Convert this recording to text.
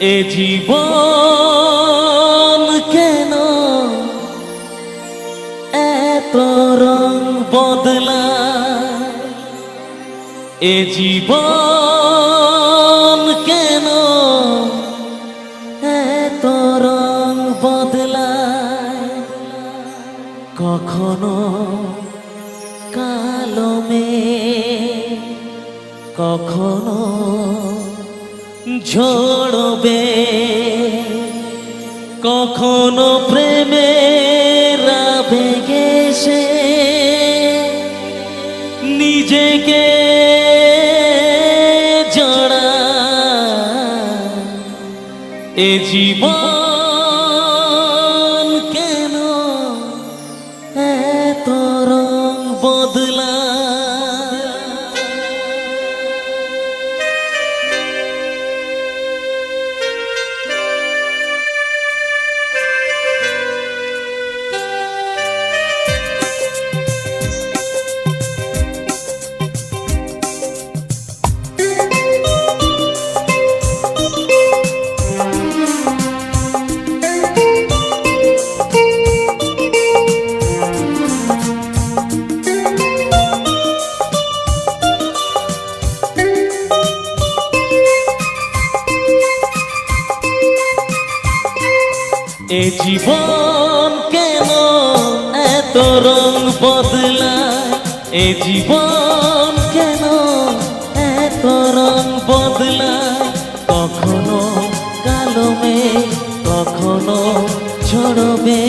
এ জীবন কেন এত রং বদলা এ জীবন কেন এত রং বদলা কখনো কালো মেঘ, কখনো ঝড়বে। কখনো প্রেমের ভেগে সে। নিজেকে জড়া। এ জীবন কেন এত রং বদলা? এ জীবন কেন এত রং বদলা এ জীবন কেন এত রং বদলা কখনো কালো মে কখনো ছড়বে